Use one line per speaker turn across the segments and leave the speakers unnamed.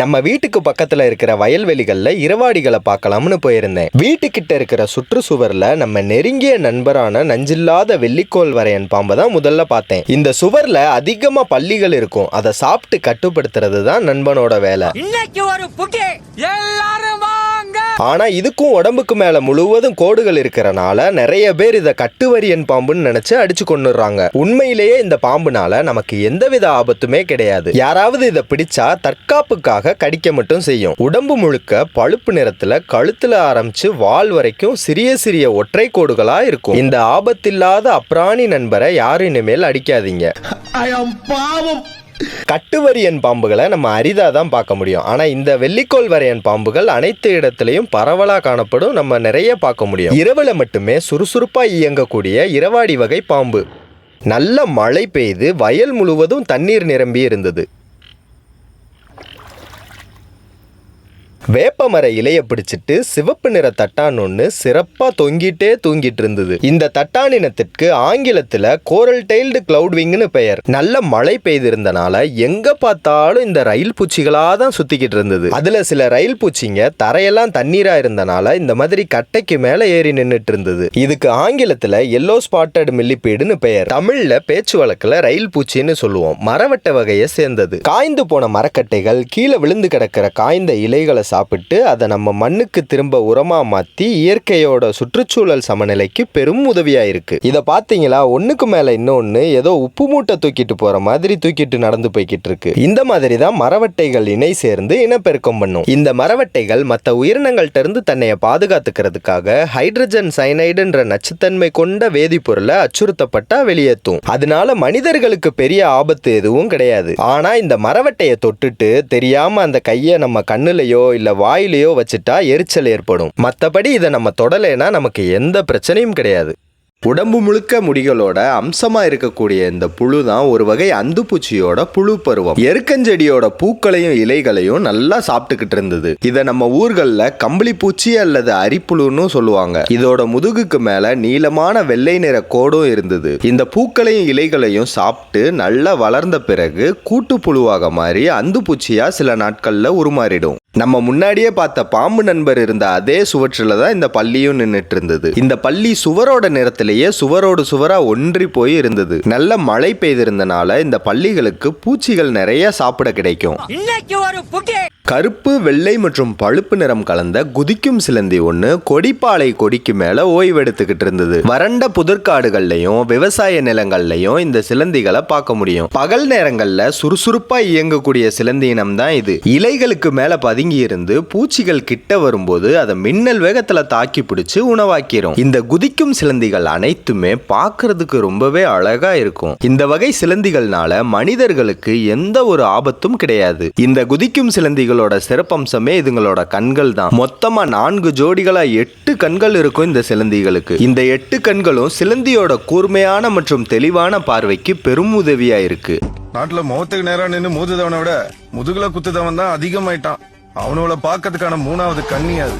நம்ம வீட்டுக்கு பக்கத்துல இருக்கிற வயல்வெளிகளில் இரவாடிகளை பார்க்கலாம்னு போயிருந்தேன். வீட்டுக்கிட்ட இருக்கிற சுற்றுச்சுவர்ல நம்ம நெருங்கிய நண்பரான நஞ்சில்லாத வெள்ளிக்கோள் வரையன் பாம்பை தான் முதல்ல பார்த்தேன். இந்த சுவர்ல அதிகமா பள்ளிகள் இருக்கும். அதை சாப்பிட்டு கட்டுப்படுத்துறது தான் நண்பனோட வேலை.
இன்னைக்கு ஒரு புட்டி எல்லாரும்
ஆனால் இதுக்கும் உடம்புக்கு மேலே முழுவதும் கோடுகள் இருக்கிறனால நிறைய பேர் இதை கட்டுவரியன் பாம்புன்னு நினைச்சு அடிச்சு கொண்டுடுறாங்க உண்மையிலேயே இந்த பாம்புனால நமக்கு எந்தவித ஆபத்துமே கிடையாது. யாராவது இதை பிடிச்சா தற்காப்புக்காக கடிக்க மட்டும் செய்யும். உடம்பு முழுக்க பழுப்பு நிறத்துல கழுத்துல ஆரம்பிச்சு வால் வரைக்கும் சிறிய சிறிய ஒற்றை கோடுகளா இருக்கும். இந்த ஆபத்தில்லாத அப்ராணி நண்பரை யாரும் இனிமேல் அடிக்காதீங்க. கட்டுவரியன் பாம்புகளை நம்ம அரிதாக தான் பார்க்க முடியும். ஆனால் இந்த வெள்ளிக்கோள் வரையன் பாம்புகள் அனைத்து இடத்துலையும் பரவலாக காணப்படும். நம்ம நிறைய பார்க்க முடியும். இரவில் மட்டுமே சுறுசுறுப்பாக இயங்கக்கூடிய இரவாடி வகை பாம்பு. நல்ல மழை பெய்து வயல் முழுவதும் தண்ணீர் நிரம்பி இருந்தது. வேப்பமர இலைய பிடிச்சிட்டு சிவப்பு நிற தட்டான் ஒன்று சிறப்பாக தொங்கிட்டே தூங்கிட்டு இருந்தது. இந்த தட்டானினத்திற்கு ஆங்கிலத்தில் கோரல் டெய்ல்டு கிளவுட் விங்னு பெயர். நல்ல மழை பெய்திருந்தனால எங்க பார்த்தாலும் இந்த ரயில் பூச்சிகளாக தான் சுத்திக்கிட்டு இருந்தது. அதுல சில ரயில் பூச்சிங்க தரையெல்லாம் தண்ணீரா இருந்தனால இந்த மாதிரி கட்டைக்கு மேல ஏறி நின்னுட்டு இருந்தது. இதுக்கு ஆங்கிலத்துல எல்லோ ஸ்பாட்டட் மில்லிபீடுன்னு பெயர். தமிழ்ல பேச்சு வழக்குல ரயில் பூச்சின்னு சொல்லுவோம். மரவட்ட வகையை சேர்ந்தது. காய்ந்து போன மரக்கட்டைகள் கீழே விழுந்து கிடக்கிற காய்ந்த இலைகளை சாப்பிட்டு அதை நம்ம மண்ணுக்கு திரும்ப உரமாக மாற்றி இயற்கையோட சுற்றுச்சூழல் சமநிலைக்கு பெரும் உதவியாக இருக்கு இதை பார்த்தீங்களா? ஒன்றுக்கு மேலே இன்னொன்று ஏதோ உப்பு மூட்டை தூக்கிட்டு போகிற மாதிரி தூக்கிட்டு நடந்து போய்கிட்டு இருக்கு இந்த மாதிரி தான் மரவட்டைகள் இணை சேர்ந்து இனப்பெருக்கம் பண்ணும். இந்த மரவட்டைகள் மற்ற உயிரினங்கள்ட்ட இருந்து தன்னைய பாதுகாத்துக்கிறதுக்காக ஹைட்ரஜன் சைனைடுன்ற நச்சுத்தன்மை கொண்ட வேதிப்பொருளை அச்சுறுத்தப்பட்டா வெளியேற்றும் அதனால மனிதர்களுக்கு பெரிய ஆபத்து எதுவும் கிடையாது. ஆனா இந்த மரவட்டையை தொட்டுட்டு தெரியாம அந்த கையை நம்ம கண்ணுலயோ இல்ல வாயிலையோ வச்சுட்டா எரிச்சல் ஏற்படும். மற்றபடி இதை நம்ம தொடலைன்னா நமக்கு எந்த பிரச்சனையும் கிடையாது. உடம்பு முழுக்க முடிகளோட அம்சமா இருக்கக்கூடிய இந்த புழு தான் ஒரு வகை அந்துப்பூச்சியோட புழு பருவம். எருக்கஞ்செடியோட பூக்களையும் இலைகளையும் நல்லா சாப்பிட்டுக்கிட்டு இருந்தது. இதை நம்ம ஊர்கள்ல கம்பளி பூச்சி அல்லது அரிப்புழுன்னு சொல்லுவாங்க. இதோட முதுகுக்கு மேல நீளமான வெள்ளை நிற கோடும் இருந்தது. இந்த பூக்களையும் இலைகளையும் சாப்பிட்டு நல்லா வளர்ந்த பிறகு கூட்டு புழுவாக மாறி அந்துப்பூச்சியா சில நாட்கள்ல உருமாறிடும். நம்ம முன்னாடியே பார்த்த பாம்பு நண்பர் இருந்த அதே சுவற்றில் தான் இந்த பள்ளியும் நின்றுட்டு இருந்தது. இந்த பள்ளி சுவரோட பக்கத்திலேயே சுவரோடு சுவரா ஒன்றி போய் இருந்தது. நல்ல மழை பெய்திருந்தனால இந்த பள்ளிகளுக்கு பூச்சிகள் நிறைய சாப்பிட கிடைக்கும்.
இன்னைக்கு
கருப்பு வெள்ளை மற்றும் பழுப்பு நிறம் கலந்த குதிக்கும் சிலந்தி ஒன்று கொடிப்பாலை கொடிக்கு மேலே ஓய்வெடுத்துக்கிட்டு இருந்தது. வறண்ட புதற்காடுகள்லையும் விவசாய நிலங்கள்லையும் இந்த சிலந்திகளை பார்க்க முடியும். பகல் நேரங்களில் சுறுசுறுப்பா இயங்கக்கூடிய சிலந்தி இனம் தான் இது. இலைகளுக்கு மேலே பதுங்கி இருந்து பூச்சிகள் கிட்ட வரும்போது அதை மின்னல் வேகத்தில் தாக்கி பிடிச்சு உணவாக்கிரும். இந்த குதிக்கும் சிலந்திகள் அனைத்துமே பார்க்கறதுக்கு ரொம்பவே அழகா இருக்கும். இந்த வகை சிலந்திகள்னால மனிதர்களுக்கு எந்த ஒரு ஆபத்தும் கிடையாது. இந்த குதிக்கும் சிலந்திகள் இதுங்களோட சிறப்பம்சமே இதுங்களோட கண்கள் தான். மொத்தமா நான்கு ஜோடிகளா எட்டு கண்கள் இருக்கும் இந்த சிலந்திகளுக்கு. இந்த எட்டு கண்களும் சிலந்தியோட கூர்மையான மற்றும் தெளிவான பார்வைக்கு பெரும் உதவியா இருக்கு.
நாட்டுல முகத்துக்கு நேரம் நின்னு மோதுதவனை விட முதுகுல குத்துதவன் தான் அதிகமாயிட்டான். அவனோட பாக்கிறதுக்கான மூணாவது கண்ணி அது.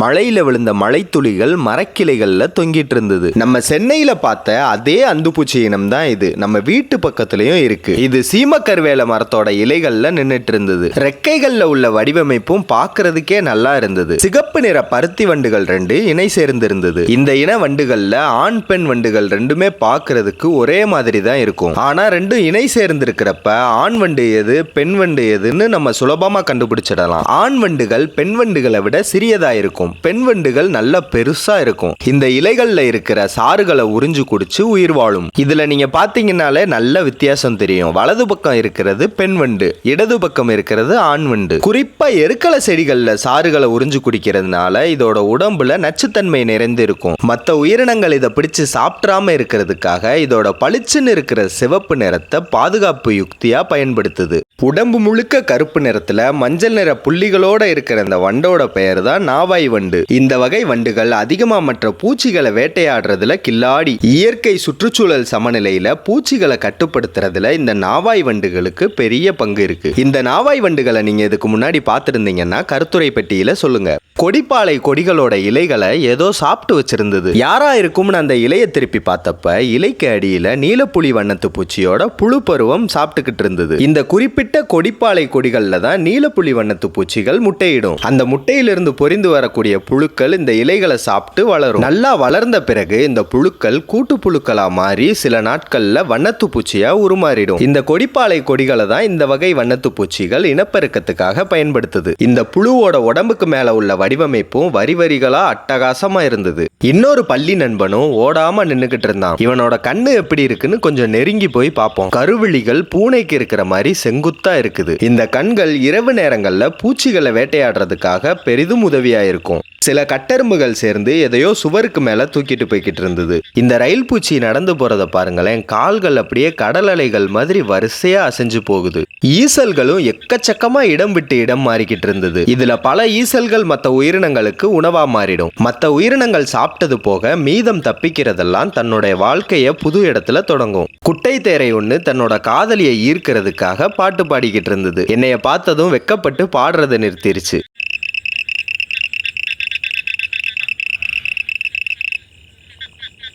மழையில விழுந்த மழைத்துளிகள் மரக்கிளைகள்ல தொங்கிட்டு இருந்தது. நம்ம சென்னையில பார்த்த அதே அந்துப்பூச்சி இனம் தான் இது. நம்ம வீட்டு பக்கத்துலயும் இருக்கு. இது சீமக்கருவேல மரத்தோட இலைகள்ல நின்றுட்டு இருந்தது. ரெக்கைகள்ல உள்ள வடிவமைப்பும் பாக்குறதுக்கே நல்லா இருந்தது. சிகப்பு நிற பருத்தி வண்டுகள் ரெண்டு இணை சேர்ந்து இருந்தது இந்த இன வண்டுகள்ல ஆண் பெண் வண்டுகள் ரெண்டுமே பாக்குறதுக்கு ஒரே மாதிரி தான் இருக்கும். ஆனா ரெண்டும் இணை சேர்ந்து இருக்கிறப்ப ஆண் வண்டு எது பெண் வண்டு எதுன்னு நம்ம சுலபமா கண்டுபிடிச்சிடலாம். ஆண் வண்டுகள் பெண் வண்டுகளை விட சிறியதா இருக்கும். பெண் வண்டுகள் நல்ல பெருசா இருக்கும். இந்த இலைகள்ல இருக்கிற சாறுகளை உறிஞ்சு குடிச்சு உயிர் வாழும். இதுல நீங்க பாத்தீங்கன்னாலே நல்ல வித்தியாசம் தெரியும். வலது பக்கம் இருக்கிறது பெண் வண்டு இடது பக்கம் இருக்கிறது ஆண் வண்டு குறிப்பா எருக்கலை செடிகள்ல சாறுகளை உறிஞ்சு குடிக்கிறதுனால இதோட உடம்புல நச்சுத்தன்மை நிறைந்து இருக்கும் மற்ற உயிரினங்கள் இதை பிடிச்சு சாப்பிடாம இருக்கிறதுக்காக இதோட பளிச்சுன்னு இருக்கிற சிவப்பு நிறத்தை பாதுகாப்பு யுக்தியா பயன்படுத்துது. உடம்பு முழுக்க கருப்பு நிறத்துல மஞ்சள் நிற புள்ளிகளோட இருக்கிற இந்த வண்டோட பெயர் தான் நாவாய் நாவாய் வண்டு. இந்த வகை வண்டுகள் அதிகமா மற்ற பூச்சிகளை வேட்டையாடுறதுல கில்லாடி. இயற்கை சுற்றுச்சூழல் சமநிலையில பூச்சிகளை கட்டுப்படுத்துறதுல இந்த நாவாய் வண்டுகளுக்கு பெரிய பங்கு இருக்கு. இந்த நாவாய் வண்டுகளை நீங்க இதுக்கு முன்னாடி பார்த்திருந்தீங்கன்னா கருத்துரை பெட்டியில சொல்லுங்க. கொடிப்பாலை கொடிகளோட இலைகளை ஏதோ சாப்பிட்டு வச்சிருந்தது. யாரா இருக்கும்னு அந்த இலையை திருப்பி பார்த்தப்ப இலைக்கு அடியில நீலப்புலி வண்ணத்து பூச்சியோட புழு பருவம் சாப்பிட்டுக்கிட்டு இருந்தது. இந்த குறிப்பிட்ட கொடிப்பாலை கொடிகள்ல தான் நீலப்புலி வண்ணத்து பூச்சிகள் முட்டையிடும். அந்த முட்டையிலிருந்து பொரிந்து வரக்கூடிய புழுக்கள் இந்த இலைகளை சாப்பிட்டு வளரும். நல்லா வளர்ந்த பிறகு இந்த புழுக்கள் கூட்டு புழுக்களா மாறி சில நாட்கள்ல வண்ணத்து பூச்சியா உருமாறிடும். இந்த கொடிப்பாலை கொடிகளை தான் இந்த வகை வண்ணத்து பூச்சிகள் இனப்பெருக்கத்துக்காக பயன்படுத்துது. இந்த புழுவோட உடம்புக்கு மேல உள்ள வடிவமைப்பும் வரி வரிகளா அட்டகாசமா இருந்தது. இன்னொரு பள்ளி நண்பனும் ஓடாம நின்னுகிட்டு இருந்தான். இவனோட கண்ணு எப்படி இருக்குன்னு கொஞ்சம் நெருங்கி போய் பார்ப்போம். கருவிழிகள் பூனைக்கு இருக்கிற மாதிரி செங்குத்தா இருக்குது. இந்த கண்கள் இரவு நேரங்கள்ல பூச்சிகளை வேட்டையாடுறதுக்காக பெரிதும் உதவியா இருக்கும். சில கட்டெரும்புகள் சேர்ந்து எதையோ சுவருக்கு மேல தூக்கிட்டு போய்கிட்டு இருந்தது. இந்த ரயில் பூச்சி நடந்து போகிறத பாருங்களேன் கால்கள் அப்படியே கடல் அலைகள் மாதிரி வரிசையா அசைஞ்சு போகுது. ஈசல்களும் எக்கச்சக்கமா இடம் விட்டு இடம் மாறிக்கிட்டு இருந்தது. இதுல பல ஈசல்கள் மற்ற உயிரினங்களுக்கு உணவா மாறிடும். மற்ற உயிரினங்கள் சாப்பிட்டது போக மீதம் தப்பிக்கிறதெல்லாம் தன்னுடைய வாழ்க்கையை புது இடத்துல தொடங்கும். குட்டை தேரை ஒன்று தன்னோட காதலியை ஈர்க்கிறதுக்காக பாட்டு பாடிக்கிட்டு இருந்தது. என்னைய பார்த்ததும் வெக்கப்பட்டு பாடுறதை நிறுத்திருச்சு.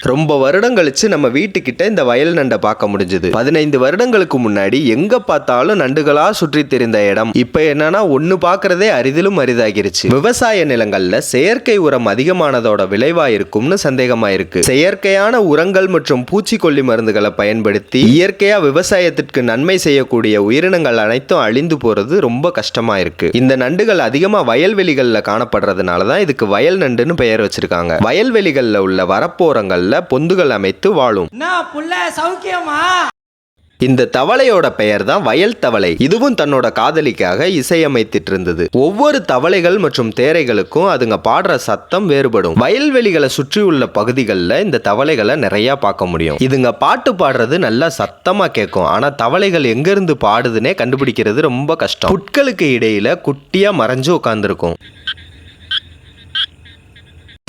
ரொம்ப வருடம் கழிச்சு நம்ம வீட்டுக்கிட்ட இந்த வயல் நண்டை பார்க்க முடிஞ்சது. பதினைந்து வருடங்களுக்கு முன்னாடி எங்க பார்த்தாலும் நண்டுகளா சுற்றி தெரிந்த இடம். இப்ப என்னன்னா ஒண்ணு பார்க்கறதே அரிதிலும் அரிதாகிருச்சு. விவசாய நிலங்கள்ல செயற்கை உரம் அதிகமானதோட விளைவா இருக்கும்னு சந்தேகமா இருக்கு செயற்கையான உரங்கள் மற்றும் பூச்சிக்கொல்லி மருந்துகளை பயன்படுத்தி இயற்கையா விவசாயத்திற்கு நன்மை செய்யக்கூடிய உயிரினங்கள் அனைத்தும் அழிந்து போறது ரொம்ப கஷ்டமா இருக்கு இந்த நண்டுகள் அதிகமா வயல்வெளிகள்ல காணப்படுறதுனால தான் இதுக்கு வயல் நண்டுன்னு பெயர் வச்சிருக்காங்க. வயல்வெளிகள்ல உள்ள வரப்போரங்கள்ல பொந்துகள் அமைத்து வாழும். இந்த தவளையோட பெயர் தான் வயல் தவளை. இதுவும் தன்னோட காதலிக்காக இசையமைத்திட்டு இருந்தது ஒவ்வொரு தவளைகள் மற்றும் தேரைகளுக்கும் அதுங்க பாடுற சத்தம் வேறுபடும். வயல்வெளிகளை சுற்றியுள்ள பகுதிகளில் இந்த தவளைகளை நிறைய பார்க்க முடியும். இதுங்க பாட்டு பாடுறது நல்லா சத்தமா கேட்கும். ஆனா தவளைகள் எங்கிருந்து பாடுதுன்னே கண்டுபிடிக்கிறது ரொம்ப கஷ்டம். புட்களுக்கு இடையில குட்டியா மறைஞ்சு உட்கார்ந்துருக்கும்.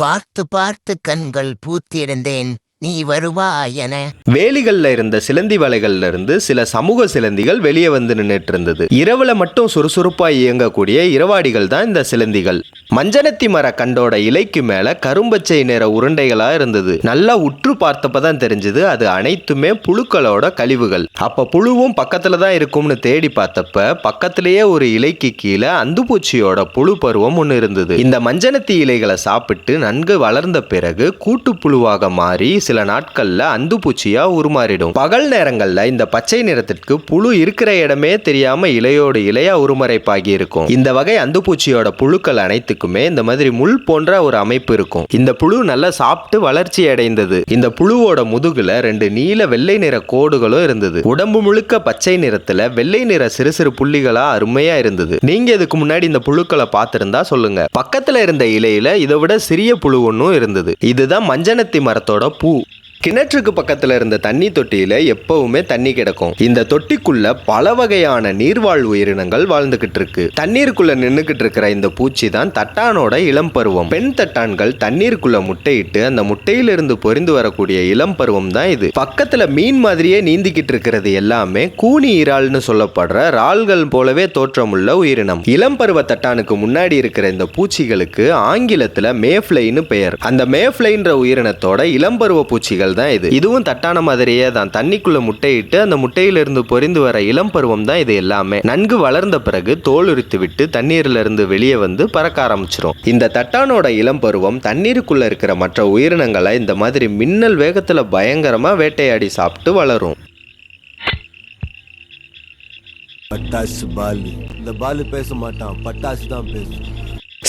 பார்த்து பார்த்து கண்கள் பூத்திருந்தேன். நீ வருவாய் என.
வேலிகள்ல இருந்த சிலந்தி வலைகள்ல இருந்து சில சமூக சிலந்திகள் வெளியே வந்து நின்னுட்டு இருந்தது இரவுல மட்டும் சுறுசுறுப்பா இயங்கக்கூடிய இரவாடிகள் தான் இந்த சிலந்திகள். மஞ்சனத்தி மர கண்டோட இலைக்கு மேல கரும்பச்சை நிற உருண்டைகளா இருந்தது. நல்லா உற்று பார்த்தப்பதான் தெரிஞ்சது அது அனைத்துமே புழுக்களோட கழிவுகள். அப்ப புழுவும் பக்கத்துல தான் இருக்கும்னு தேடி பார்த்தப்ப பக்கத்திலேயே ஒரு இலைக்கு கீழே அந்துப்பூச்சியோட புழு பருவம் ஒன்று இருந்தது. இந்த மஞ்சனத்தி இலைகளை சாப்பிட்டு நன்கு வளர்ந்த பிறகு கூட்டு புழுவாக மாறி சில நாட்கள்ல அந்துப்பூச்சியா உருமாறிடும். பகல் நேரங்கள்ல இந்த பச்சை நிறத்திற்கு புழு இருக்கிற இடமே தெரியாம இலையோடு இலையா உருமறைப்பாகி இருக்கும். இந்த வகை அந்துப்பூச்சியோட புழுக்கள் அனைத்துக்குமே இந்த மாதிரி முள் போன்ற ஒரு அமைப்பு இருக்கும். இந்த புழு நல்லா சாப்பிட்டு வளர்ச்சி அடைந்தது. இந்த புழுவோட முதுகுல ரெண்டு நீல வெள்ளை நிற கோடுகளும் இருந்தது. உடம்பு முழுக்க பச்சை நிறத்துல வெள்ளை நிற சிறு சிறு புள்ளிகளா அருமையா இருந்தது. நீங்க இதுக்கு முன்னாடி இந்த புழுக்களை பார்த்திருந்தா சொல்லுங்க. பக்கத்துல இருந்த இலையில இதை விட சிறிய புழு ஒன்றும் இருந்தது. இதுதான் மஞ்சனத்தி மரத்தோட பூ. கிணற்றுக்கு பக்கத்துல இருந்த தண்ணி தொட்டியில எப்பவுமே தண்ணி கிடக்கும். இந்த தொட்டிக்குள்ள பல வகையான நீர்வாழ் உயிரினங்கள் வாழ்ந்துகிட்டு இருக்கு. தண்ணீருக்குள்ள நின்னுகிட்டு இருக்கிற இந்த பூச்சி தான் தட்டானோட இளம் பருவம். பெண் தட்டான்கள் தண்ணீருக்குள்ள முட்டையிட்டு அந்த முட்டையிலிருந்து பொரிந்து வரக்கூடிய இளம் பருவம் தான் இது. பக்கத்துல மீன் மாதிரியே நீந்திக்கிட்டு இருக்கிறது எல்லாமே கூனி இறால்னு சொல்லப்படுற இறால்கள் போலவே தோற்றமுள்ள உயிரினம். இளம் பருவ தட்டானுக்கு முன்னாடி இருக்கிற இந்த பூச்சிகளுக்கு ஆங்கிலத்துல மேஃப்ளைன்னு பெயர். அந்த மேஃப்ளைன்ற உயிரினத்தோட இளம்பருவ பூச்சிகள் தான் இது. இதுவும் தட்டான மாதிரியே தான். தண்ணிக்குள்ள முட்டையிட்டு அந்த முட்டையிலிருந்து பொரிந்து வர இளம் பருவம் தான் இது எல்லாமே. நன்கு வளர்ந்த பிறகு தோல் உரித்து விட்டு தண்ணீர்ல இருந்து வெளியே வந்து பறக்க ஆரம்பிச்சிரும். இந்த தட்டானோட இளம் பருவம் தண்ணீருக்குள்ள இருக்கிற மற்ற உயிரினங்களை இந்த மாதிரி மின்னல் வேகத்துல பயங்கரமா வேட்டையாடி சாப்பிட்டு வளரும்.
பட்டாசு பாலு. இந்த பாலு பேச மாட்டான். பட்டாசு தான் பேசும்.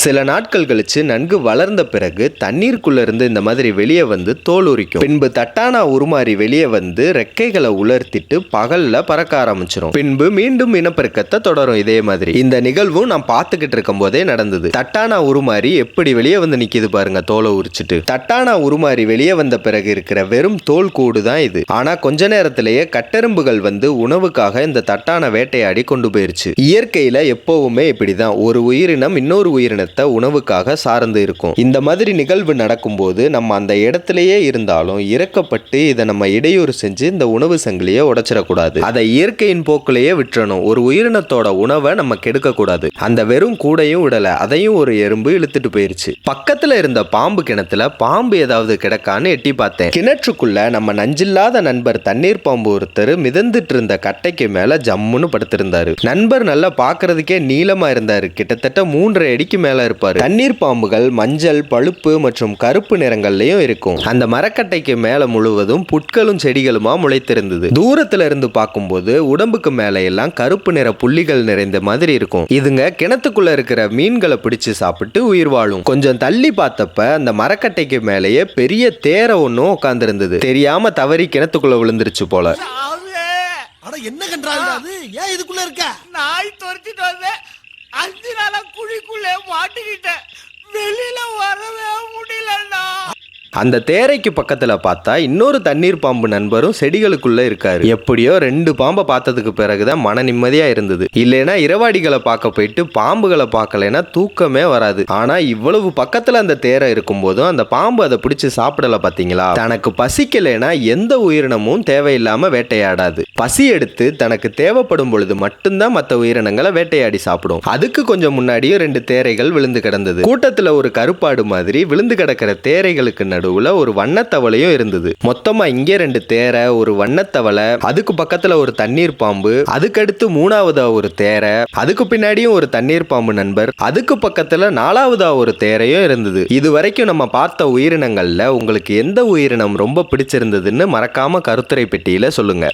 சில நாட்கள் கழிச்சு நன்கு வளர்ந்த பிறகு தண்ணீருக்குள்ளேருந்து இந்த மாதிரி வெளியே வந்து தோல் உரிக்கும். பின்பு தட்டானா உருமாறி வெளியே வந்து ரெக்கைகளை உலர்த்திட்டு பகலில் பறக்க ஆரம்பிச்சிடும் பின்பு மீண்டும் இனப்பெருக்கத்தை தொடரும் இதே மாதிரி. இந்த நிகழ்வும் நான் பார்த்துக்கிட்டு இருக்கும் போதே நடந்தது. தட்டானா உருமாறி எப்படி வெளியே வந்து நிற்கிது பாருங்க தோலை உரிச்சிட்டு. தட்டானா உருமாறி வெளியே வந்த பிறகு இருக்கிற வெறும் தோல் கூடு தான் இது. ஆனா கொஞ்ச நேரத்திலேயே கட்டெரும்புகள் வந்து உணவுக்காக இந்த தட்டான வேட்டையாடி கொண்டு போயிருச்சு. இயற்கையில எப்போவுமே இப்படிதான். ஒரு உயிரினம் இன்னொரு உயிரினத்தை இனத்தை உணவுக்காக சார்ந்து இருக்கும். இந்த மாதிரி நிகழ்வு நடக்கும்போது நம்ம அந்த இடத்துலயே இருந்தாலும் இறக்கப்பட்டு இதை நம்ம இடையூறு செஞ்சு இந்த உணவு சங்கிலியை உடைச்சிடக்கூடாது. அதை இயற்கையின் போக்கிலேயே விட்டுறணும். ஒரு உயிரினத்தோட உணவை நம்ம கெடுக்க கூடாது அந்த வெறும் கூடையும் விடல அதையும் ஒரு எறும்பு இழுத்துட்டு போயிருச்சு. பக்கத்துல இருந்த பாம்பு கிணத்துல பாம்பு ஏதாவது கிடக்கான்னு எட்டி பார்த்தேன். கிணற்றுக்குள்ள நம்ம நஞ்சில்லாத நண்பர் தண்ணீர் பாம்பு ஒருத்தர் மிதந்துட்டு இருந்த கட்டைக்கு மேல ஜம்முன்னு படுத்திருந்தாரு. நண்பர் நல்லா பாக்குறதுக்கே நீளமா இருந்தாரு. கிட்டத்தட்ட மூன்றரை அடிக்கு மேல இருப்பாரு. தண்ணீர் பாம்புகள் மஞ்சள் பழுப்பு மற்றும் கருப்பு நிறங்கள்லயும் இருக்கும். அந்த மரக்கட்டைக்கு மேல முழுவதும் புட்களும் செடிகளுமா முளைத்திருந்தது. தூரத்துல இருந்து பார்க்கும்போது உடம்புக்கு மேல எல்லாம் கருப்பு நிற புள்ளிகள் நிறைந்த மாதிரி இருக்கும். இதுங்க கிணத்துக்குள்ள இருக்கிற மீன்களை பிடிச்சு சாப்பிட்டு உயிர் வாழும். கொஞ்சம் தள்ளி பார்த்தப்ப அந்த மரக்கட்டைக்கு மேலேயே பெரிய தேரை ஒன்றும் உட்காந்துருந்தது தெரியாம தவறி கிணத்துக்குள்ள விழுந்துருச்சு போல.
அட என்ன கன்றாங்க அது? ஏன் இதுக்குள்ள இருக்க?
நாய் துரத்திட்டு வந்தேன். அஞ்சு நாளா குழிக்குள்ளே மாட்டிக்கிட்டேன். வெளியில வரவே முடியலண்ணா.
அந்த தேரைக்கு பக்கத்தில் பார்த்தா இன்னொரு தண்ணீர் பாம்பு நண்பரும் செடிகளுக்குள்ள இருக்காரு. எப்படியோ ரெண்டு பாம்பை பார்த்ததுக்கு பிறகுதான் மன நிம்மதியா இருந்தது. இல்லைன்னா இரவாடிகளை பார்க்க போயிட்டு பாம்புகளை பார்க்கலைன்னா தூக்கமே வராது. ஆனா இவ்வளவு பக்கத்துல அந்த தேரை இருக்கும் போதும் அந்த பாம்பு அதை பிடிச்சி சாப்பிடல பாத்தீங்களா? தனக்கு பசிக்கலைன்னா எந்த உயிரினமும் தேவையில்லாம வேட்டையாடாது. பசி எடுத்து தனக்கு தேவைப்படும் பொழுது மட்டும்தான் மற்ற உயிரினங்களை வேட்டையாடி சாப்பிடும். அதுக்கு கொஞ்சம் முன்னாடியும் ரெண்டு தேரைகள் விழுந்து கிடந்தது. கூட்டத்துல ஒரு கருப்பாடு மாதிரி விழுந்து கிடக்கிற தேரைகளுக்கு நடுவுல ஒரு வண்ணத்தவளையும் இருந்தது. மொத்தமா இங்கே ரெண்டு தேரை ஒரு வண்ணத்தவளை அதுக்கு பக்கத்துல ஒரு தண்ணீர் பாம்பு அதுக்கடுத்து மூணாவதா ஒரு தேரை அதுக்கு பின்னாடியும் ஒரு தண்ணீர் பாம்பு நண்பர் அதுக்கு பக்கத்துல நாலாவதா ஒரு தேரையும் இருந்தது. இது வரைக்கும் நம்ம பார்த்த உயிரினங்கள்ல உங்களுக்கு எந்த உயிரினம் ரொம்ப பிடிச்சிருந்ததுன்னு மறக்காம கருத்துரை பெட்டியில சொல்லுங்க.